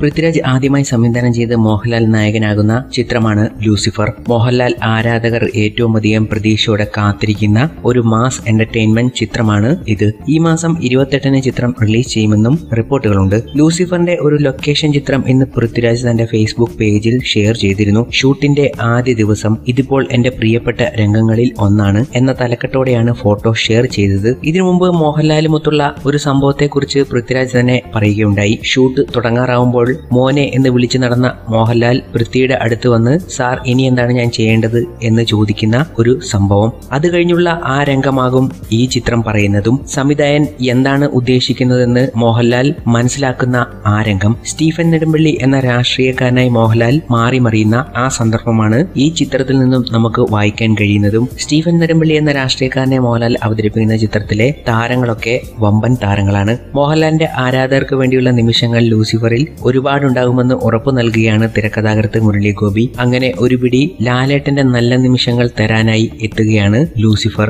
പൃഥ്വിരാജ് ആദ്യമായി സംവിധാനം ചെയ്ത് മോഹൻലാൽ നായകനാകുന്ന ചിത്രമാണ് ലൂസിഫർ. മോഹൻലാൽ ആരാധകർ ഏറ്റവും അധികം പ്രതീക്ഷയോടെ കാത്തിരിക്കുന്ന ഒരു മാസ് എന്റർടൈൻമെന്റ് ചിത്രമാണ് ഇത്. ഈ മാസം ഇരുപത്തെട്ടിന് ചിത്രം റിലീസ് ചെയ്യുമെന്നും റിപ്പോർട്ടുകളുണ്ട്. ലൂസിഫറിന്റെ ഒരു ലൊക്കേഷൻ ചിത്രം ഇന്ന് പൃഥ്വിരാജ് തന്റെ ഫേസ്ബുക്ക് പേജിൽ ഷെയർ ചെയ്തിരുന്നു. ഷൂട്ടിന്റെ ആദ്യ ദിവസം ഇതിപ്പോൾ എന്റെ പ്രിയപ്പെട്ട രംഗങ്ങളിൽ ഒന്നാണ് എന്ന തലക്കെട്ടോടെയാണ് ഫോട്ടോ ഷെയർ ചെയ്തത്. ഇതിനു മുമ്പ് മോഹൻലാലുമൊത്തുള്ള ഒരു സംഭവത്തെക്കുറിച്ച് പൃഥ്വിരാജ് തന്നെ പറയുകയുണ്ടായി. ഷൂട്ട് തുടങ്ങാറാവുമ്പോൾ മോനെ എന്ന് വിളിച്ചു നടന്ന മോഹൻലാൽ വൃത്തിയുടെ അടുത്ത് വന്ന് സാർ ഇനി എന്താണ് ഞാൻ ചെയ്യേണ്ടത്? എന്ന് ചോദിക്കുന്ന ഒരു സംഭവം. അത് കഴിഞ്ഞുള്ള ആ രംഗമാകും ഈ ചിത്രം പറയുന്നതും. സംവിധായകൻ എന്താണ് ഉദ്ദേശിക്കുന്നതെന്ന് മോഹൻലാൽ മനസ്സിലാക്കുന്ന ആ രംഗം. സ്റ്റീഫൻ നെടുമ്പള്ളി എന്ന രാഷ്ട്രീയക്കാരനായി മോഹൻലാൽ മാറി മറിയുന്ന ആ സന്ദർഭമാണ് ഈ ചിത്രത്തിൽ നിന്നും നമുക്ക് വായിക്കാൻ കഴിയുന്നതും. സ്റ്റീഫൻ നെടുമ്പള്ളി എന്ന രാഷ്ട്രീയക്കാരനെ മോഹൻലാൽ അവതരിപ്പിക്കുന്ന ചിത്രത്തിലെ താരങ്ങളൊക്കെ വമ്പൻ താരങ്ങളാണ്. മോഹൻലാലിന്റെ ആരാധകർക്ക് വേണ്ടിയുള്ള നിമിഷങ്ങൾ ലൂസിഫറിൽ ഒരുപാടുണ്ടാകുമെന്ന് ഉറപ്പു നൽകുകയാണ് തിരക്കഥാകൃത്ത് മുരളി ഗോപി അങ്ങനെ ഒരുപിടി ലാലേട്ടന്റെ നല്ല നിമിഷങ്ങൾ തരാനായി എത്തുകയാണ് ലൂസിഫർ.